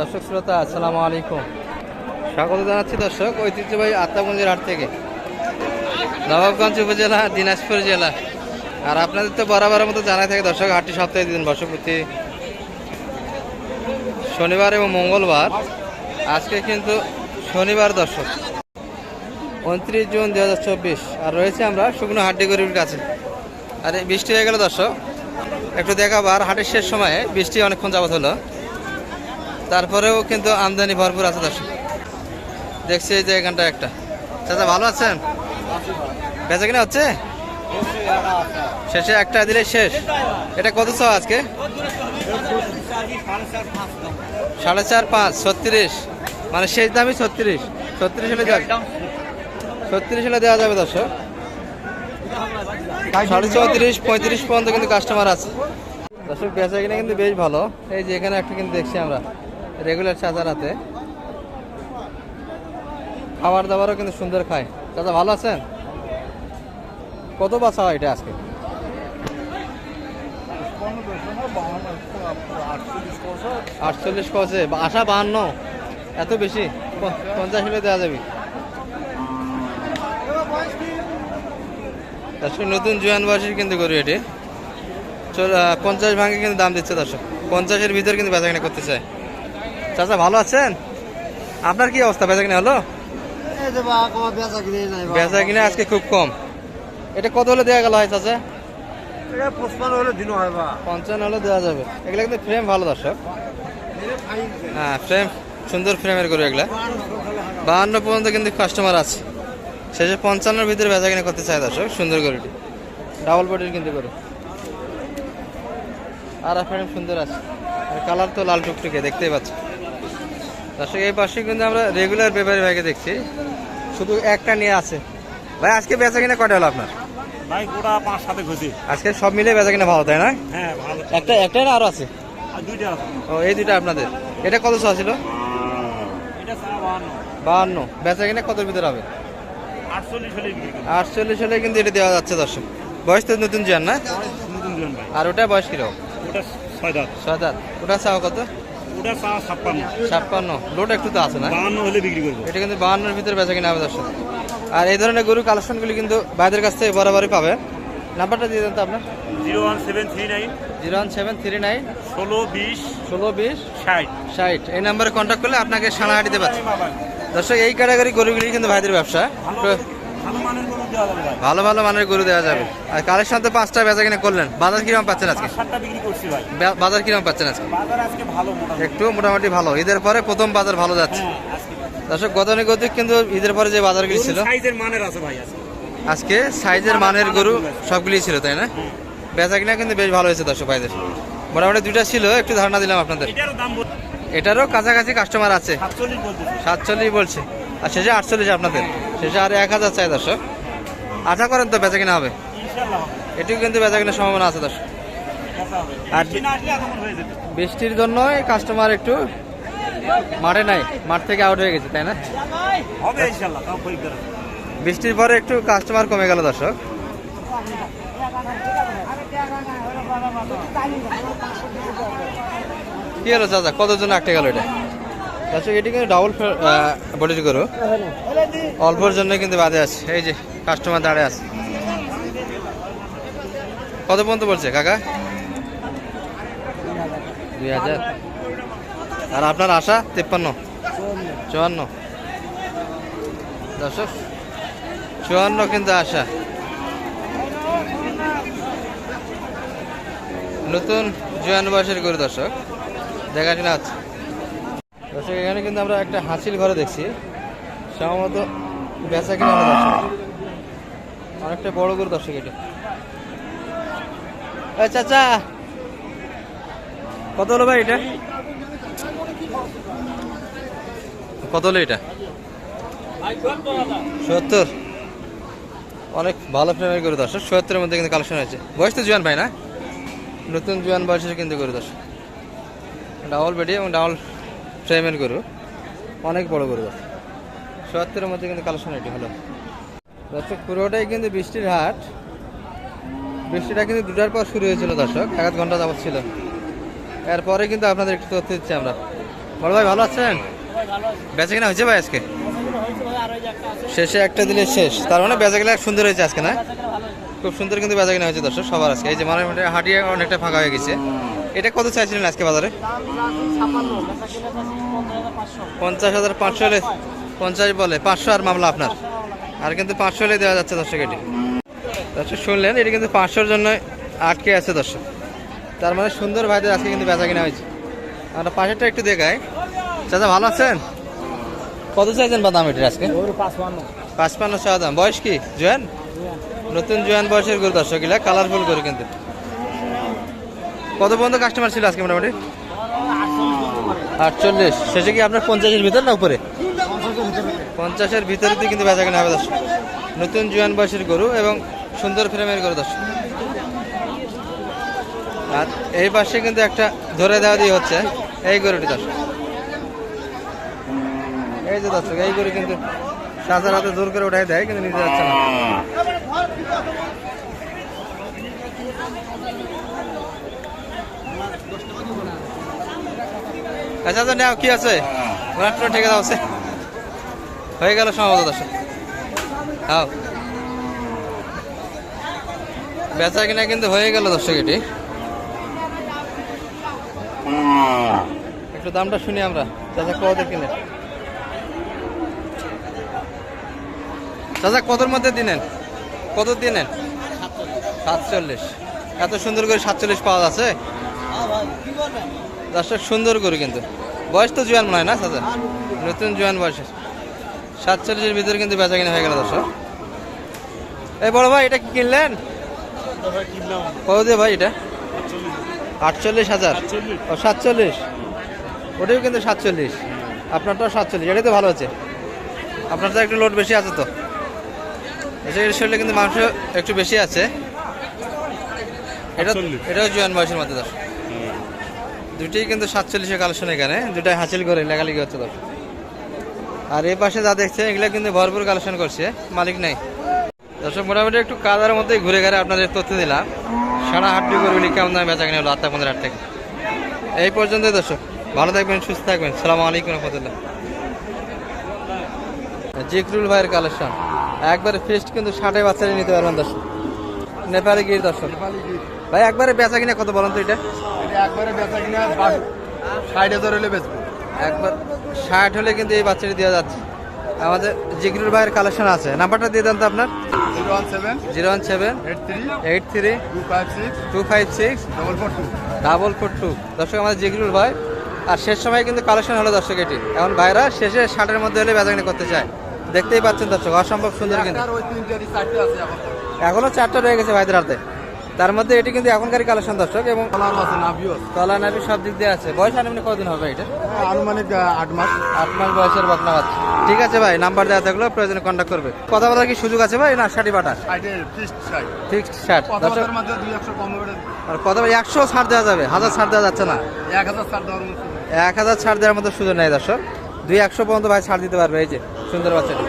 দর্শক শ্রোতা, আসসালামু আলাইকুম। স্বাগত জানাচ্ছি দর্শক, ঐতিহ্যবাহী আত্মাগঞ্জের হাট থেকে। নবাবগঞ্জ উপজেলা, দিনাজপুর জেলা। আর আপনাদের তো বরাবরের মতো জানাই থাকে দর্শক, হাটটি সপ্তাহে দিন বর্ষপতি শনিবার এবং মঙ্গলবার। আজকে কিন্তু শনিবার দর্শক, উনত্রিশ জুন দু হাজার চব্বিশ। আর রয়েছে আমরা শুকনো হাড্ডি গরিবের কাছে। আর, বৃষ্টি হয়ে গেল দর্শক। একটু দেখাবার হাটের শেষ সময়ে বৃষ্টি অনেকক্ষণ যাবত হলো। তারপরেও কিন্তু আমদানি ভরপুর আছে দর্শক। দেখছি এই যে এখানটা একটা। চাচা, ভালো আছেন? বেচা কিনা হচ্ছে? শেষে একটা দিলে শেষ। এটা কত ছ আজকে? সাড়ে চার পাঁচ, ছত্রিশ। মানে শেষ দামই ছত্রিশ। ছত্রিশ হলে ছত্রিশ হলে দেওয়া যাবে দর্শক। সাড়ে চৌত্রিশ, পঁয়ত্রিশ পর্যন্ত কিন্তু কাস্টমার আছে। দর্শক, বেচা কিনা কিন্তু বেশ ভালো। এই যে এখানে একটা কিন্তু দেখছি আমরা। রেগুলার চাচার হাতে খাবার দাবারও কিন্তু সুন্দর খায়। চাচা ভালো আছেন? কত বাসা হয় এটা আজকে? আটচল্লিশ কছে আশা বাহান্ন। এত বেশি? পঞ্চাশ হলে দেওয়া যাবে। দর্শক নতুন জোয়ান বয়সের কিন্তু গরু এটি। পঞ্চাশ ভাঙে কিন্তু দাম দিচ্ছে দর্শক। পঞ্চাশের ভিতরে কিন্তু বেচা কিনা করতে চায়। চাচা ভালো আছেন? আপনার কি অবস্থা? বেচা কিনা হলো? বেচা কিনা আজকে খুব কম। এটা কত হলে দেওয়া গেল হয় চাচা? পঞ্চান্ন হলে দেওয়া যাবে। এগুলো কিন্তু ফ্রেম ভালো দর্শক। হ্যাঁ ফ্রেম সুন্দর ফ্রেমের এগুলা। বাহান্ন পর্যন্ত কিন্তু কাস্টমার আছে। শেষে পঞ্চান্নর ভিতরে বেচা কিনা করতে চায় দর্শক সুন্দর গরুটি। ডাবল বডির কিন্তু গরু। আর ফ্রেম সুন্দর আছে। আর কালার তো লাল টুকটুকে দেখতেই পাচ্ছি দর্শক এই পাশে কিন্তু আমরা রেগুলার পেপারি ভাইকে দেখছি। শুধু একটা নিয়ে আছে। ভাই আজকে বেচা কিনা কটা হলো আপনার? ভাই গোটা পাঁচ সাথে খুঁজি আজকে সব মিলে বেচা কিনা ভালো তাই না? হ্যাঁ ভালো। একটা একটাই না আরও আছে? দুইটা ও এই দুইটা আপনাদের। এটা কত ছ ছিল বাহান্ন। বেচা কিনা কত ভিতরে হবে? আটচল্লিশ হলে কিন্তু এটা দেওয়া যাচ্ছে দর্শক। বয়স তো নতুন না? জন ভাই। আর ওটা বয়স কীরকম? ওটা ছয় দাঁত। ছয় দাঁত। ওটা চাও কত? ওটা চা ছাপ্পান্ন। ছাপ্পান্ন। লোড একটু তো আছে না? বাহান্ন হলে বিক্রি করব। এটা কিন্তু বাহান্নর ভিতরে বেচা কিনা হবে দর্শক। আর এই ধরনের গরু কালেকশনগুলি কিন্তু বাইরের কাছ থেকে বরাবরই পাবে। নাম্বারটা দিয়ে দেন তো আপনার। Zero one seven three nine. Zero one seven three nine. ষোলো বিশ। ষোলো বিশ। ষাট। ষাট। এই নাম্বারে কন্ট্যাক্ট করলে আপনাকে সাড়াহাটি দিতে পারছে দর্শক এই ক্যাটাগরি গরুগুলি কিন্তু ভাইদের ব্যবসা। ভালো ভালো মানের গরু দেওয়া যাবে। আর কালেকশন তো পাঁচটা বেচা কিনা করলেন। বাজার কীরকম পাচ্ছেন আজকে? বাজার কীরকম পাচ্ছেন আজকে? একটু মোটামুটি ভালো। ঈদের পরে প্রথম বাজার ভালো যাচ্ছে। হ্যাঁ আজকে দর্শক গতানুগতিক কিন্তু ঈদের পরে যে বাজারগুলি ছিল আজকে। আজকে সাইজের মানের গরু সবগুলি ছিল তাই না? বেচা কিনা কিন্তু বেশ ভালো হয়েছে দর্শক ভাইদের। মোটামুটি দুইটা ছিল একটু ধারণা দিলাম আপনাদের। এটারও কাছাকাছি কাস্টমার আছে। সাতচল্লিশ বলছে। আর শেষে আটচল্লিশ আপনাদের। শেষে আর এক হাজার চাই দর্শক। আশা করেন তো বেচা কিনা হবে? এটিও কিন্তু বেচা কিনার সম্ভাবনা আছে দর্শক। আর- বৃষ্টির জন্য কাস্টমার একটু মাঠে নাই মাঠ থেকে আউট হয়ে গেছে তাই না। বৃষ্টির পরে একটু কাস্টমার কমে গেল দর্শক। কি হলো চাচা? কতজন আটকে গেল এটা? দর্শক এটি কিন্তু ডাবল বডির করো। অল্পর জন্য কিন্তু বাদে আছে। এই যে কাস্টমার দাঁড়িয়ে আছে। কত পর্যন্ত বলছে কাকা? দুই হাজার। আর আপনার আশা? তিপ্পান্ন। চুয়ান্ন। দর্শক, চুয়ান্ন কিন্তু আশা। নতুন জোয়ান বয়সের গরু দর্শক, দেখাশোনা আছে দর্শক, এখানে কিন্তু আমরা একটা হাসিল ঘরে দেখছি। সম্ভবত বেচা কিনা দর্শক। অনেকটা বড় গরু দর্শক এটা। চাচা, কত হলো ভাই এটা? কত হলো এটা? সত্তর। অনেক ভালো ফ্রেমের গরু দর্শক, সত্তরের মধ্যে কিন্তু কালেকশন হয়েছে। বয়স তো জোয়ান ভাই না? নতুন জোয়ান বয়সের কিন্তু গরু দর্শক। ডাবল বেডি এবং ডাবল ফ্রেমের গরু, অনেক বড় গরু সত্তরের মধ্যে কিন্তু কালেকশন এটি, হলো। দর্শক, পুরোটাই কিন্তু বৃষ্টির হাট। বৃষ্টিটা কিন্তু দুটার পর শুরু হয়েছিল, দর্শক। এক আধ ঘণ্টা যাবত ছিল। এরপরে কিন্তু আপনাদের একটু তথ্য দিচ্ছি আমরা। বড় ভাই, ভালো আছেন? বেচা কিনা হয়েছে ভাই আজকে? শেষে একটা দিলে শেষ। তার মানে বেচা কিনা সুন্দর হয়েছে আজকে, না? খুব সুন্দর কিন্তু বেচা কিনা হয়েছে, দর্শক, সবার আজকে। এই যে মানে হাটিয়ে অনেকটা ফাঁকা হয়ে গেছে। এটা কত চাইছিলেন আজকে বাজারে? পঞ্চাশ হাজার পাঁচশো হলে পঞ্চাশ বলে, পাঁচশো আর মামলা আপনার। আর কিন্তু পাঁচশো হলে দেওয়া যাচ্ছে দর্শক এটি। দর্শক শুনলেন, এটি কিন্তু পাঁচশোর জন্য আটকে আছে দর্শক। তার মানে সুন্দর ভাইদের আজকে কিন্তু বেচা কিনা হয়েছে। আমরা পাশেরটা একটু দেখাই। চাচা, ভালো আছেন? কত চাইছেন বাদাম এটির আজকে? পাঁচপান্ন। চা দাম। বয়স কি? জোয়ান? নতুন জোয়ান বয়সের গরু দর্শক কালারফুল গরু কিন্তু। কত পর্যন্ত কাস্টমার ছিল আজকে মোটামুটি? আটচল্লিশ। শেষে কি আপনার পঞ্চাশের ভিতর না উপরে? পঞ্চাশের ভিতরে দিয়ে কিন্তু বেচা কেনা হবে দর্শক। নতুন জুয়ান বয়সের গরু এবং সুন্দর ফ্রেমের গরু দর্শক। আর এই পাশে কিন্তু একটা ধরে দেওয়া দিয়ে হচ্ছে এই গরুটি দর্শক। এই যে দর্শক এই গরু কিন্তু সাজার হাতে জোর করে উঠাই দেয় কিন্তু নিতে যাচ্ছে না। আচ্ছা আচ্ছা নাও কি আছে? ঠেকে আছে। হয়ে গেল সম্ভবত বেচা কিনা কিন্তু হয়ে গেল দর্শক এটি। একটু দামটা শুনি আমরা। চাচা কত কিনে? চাচা কতর মধ্যে দিনেন? কত দিনেন? সাতচল্লিশ। এত সুন্দর করে সাতচল্লিশ পাওয়া যাচ্ছে? দর্শক সুন্দর করে কিন্তু। বয়স তো জোয়ান মনে হয় না চাচা? নতুন জোয়ান বয়সের। সাতচল্লিশের ভিতরে কিন্তু বেচা কিনা হয়ে গেল দর্শক। এই বড় ভাই এটা কি কিনলেন? কত দিয়ে ভাই এটা? আটচল্লিশ হাজার। ও সাতচল্লিশ। ওটাও কিন্তু সাতচল্লিশ। আপনারটাও সাতচল্লিশ। এটাই তো ভালো আছে। আপনার তো একটু লোড বেশি আছে তো। এর শরীরে কিন্তু মাংস একটু বেশি আছে। এটা এটাও জোয়ান বয়সের মধ্যে দশ দুটোই কিন্তু সাতচল্লিশে কালেকশন এখানে দুটাই হাসিল করে, লেখালেখি হচ্ছে দশ আর এই পাশে যা দেখছেন, এগুলো কিন্তু ভরপুর কালেকশন করছে, মালিক নাই। দর্শক, মোটামুটি একটু কাদার মধ্যেই ঘুরে ঘুরে আপনাদের তথ্য দিলাম। সারা হাটটি করবি কেমন দামে বেচা কিনে হলো আটটা পনেরো হাট থেকে? এই পর্যন্ত দর্শক, ভালো থাকবেন, সুস্থ থাকবেন। সালাম আলাইকুম রহমতুল্লাহ। জিকরুল ভাইয়ের কালেকশন একবারে ফিস্ট কিন্তু ষাটে বাচ্চারা নিতে পারবেন দর্শক। নেপালি গির দর্শক। ভাই, একবারে বেচা কিনা কত বলেন তো এটা? একবারে বেচা কিনা ষাট হাজার হলে বেচবো। একবার ষাট হলে কিন্তু এই বাচ্চাটি দেওয়া যাচ্ছে। আমাদের জিগরুল ভাইয়ের কালেকশন আছে। নাম্বারটা দিয়ে দেন তো আপনার। Zero one seven zero one seven eight three eight three two five six two five six double four two. Double four two. দর্শক আমাদের জিগরুল ভাই। আর শেষ সময় কিন্তু কালেকশন হলো দর্শক এটি। এখন ভাইরা শেষে ষাটের মধ্যে হলে বেচাকিনি করতে চায়। দেখতেই পাচ্ছেন দর্শক অসম্ভব সুন্দর কিন্তু। এখনও চারটা রয়ে গেছে ভাইদের হাতে। তার মধ্যে এটি কিন্তু এখনকার কালেকশন দর্শক এবং কলা নাবি সব দিক দিয়ে আছে। বয়স আনুমানিক কদিন হবে এটা? আনুমানিক আট মাস। আট মাস বয়সের বকনা বাচ্চা। ঠিক আছে ভাই নাম্বার দেওয়া থাকল প্রয়োজনে কন্ট্যাক্ট করবে। কথা বলার কি সুযোগ আছে ভাই? না ষাটি বাটা? ফিক্সড ষাট দর্শক আর কথা বলি একশো ছাড় দেওয়া যাবে হাজার ছাড় দেওয়া যাচ্ছে না। এক হাজার ষাট দেওয়ার এক হাজার ছাড় দেওয়ার মতো সুযোগ নেই দর্শক। দুই একশো পর্যন্ত ভাই ছাড় দিতে পারবে এই যে সুন্দর বাচ্চাটি।